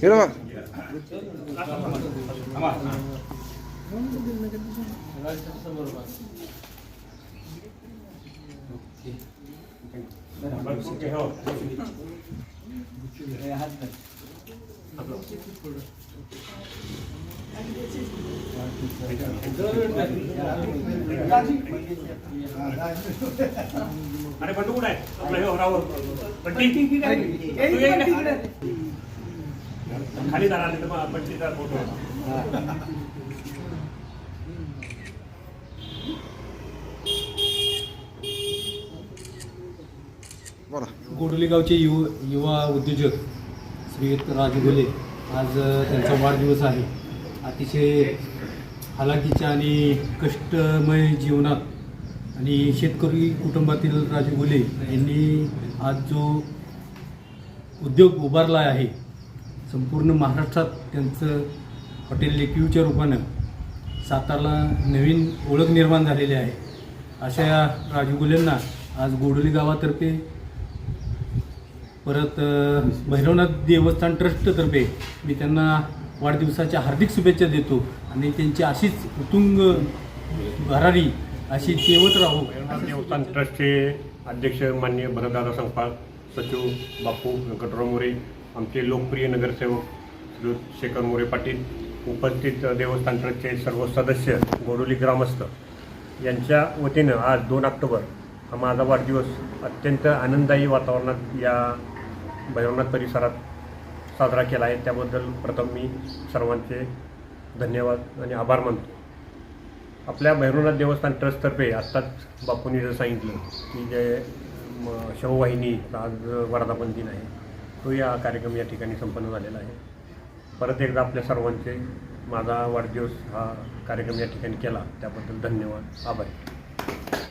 Kira bak. धन्यवाद आता cake कापाय नको बापू हिरो बघ बापू के हो अरे बंडू कुठे आहे आपला हे रावर बंटी तू ये इकडे. खाली जाणार नाही तर मग बंटीचा फोटो बोला. गावचे युव युवा उद्योजक श्रीयुत राजू आज त्यांचा वाढदिवस आहे. अतिशय हालाकीच्या आणि कष्टमय जीवनात आणि शेतकरी कुटुंबातील राजू यांनी आज जो उद्योग उभारला आहे संपूर्ण महाराष्ट्रात त्यांचं हॉटेल लेक्यूच्या रूपानं सातारला नवीन ओळख निर्माण झालेली आहे. अशा या राजू आज गोडोली गावातर्फे परत भैरवनाथ देवस्थान ट्रस्टतर्फे मी त्यांना वाढदिवसाच्या हार्दिक शुभेच्छा देतो आणि त्यांची अशीच उत्तुंग भरारी अशी तेवत राहू. देवस्थान ट्रस्टचे अध्यक्ष मान्य भरतदादा संपाळ सचिव बापू व्यंकटराव मोरे आमचे लोकप्रिय नगरसेवक श्री शेखर मोरे पाटील उपस्थित देवस्थान ट्रस्टचे सर्व सदस्य गोडोली ग्रामस्थ यांच्या वतीनं आज दोन ऑक्टोबर हा माझा वाढदिवस अत्यंत आनंददायी वातावरणात या भैरवनाथ परिसरात साजरा केला आहे. त्याबद्दल प्रथम मी सर्वांचे धन्यवाद आणि आभार मानतो. आपल्या भैरवनाथ देवस्थान ट्रस्टतर्फे आत्ताच बापूंनी जर सांगितलं की जे म, शववाहिनी आज वर्धापन दिन आहे तो या कार्यक्रम या ठिकाणी संपन्न झालेला आहे. परत एकदा आपल्या सर्वांचे माझा वाढदिवस हा कार्यक्रम या ठिकाणी केला त्याबद्दल धन्यवाद. आभारी.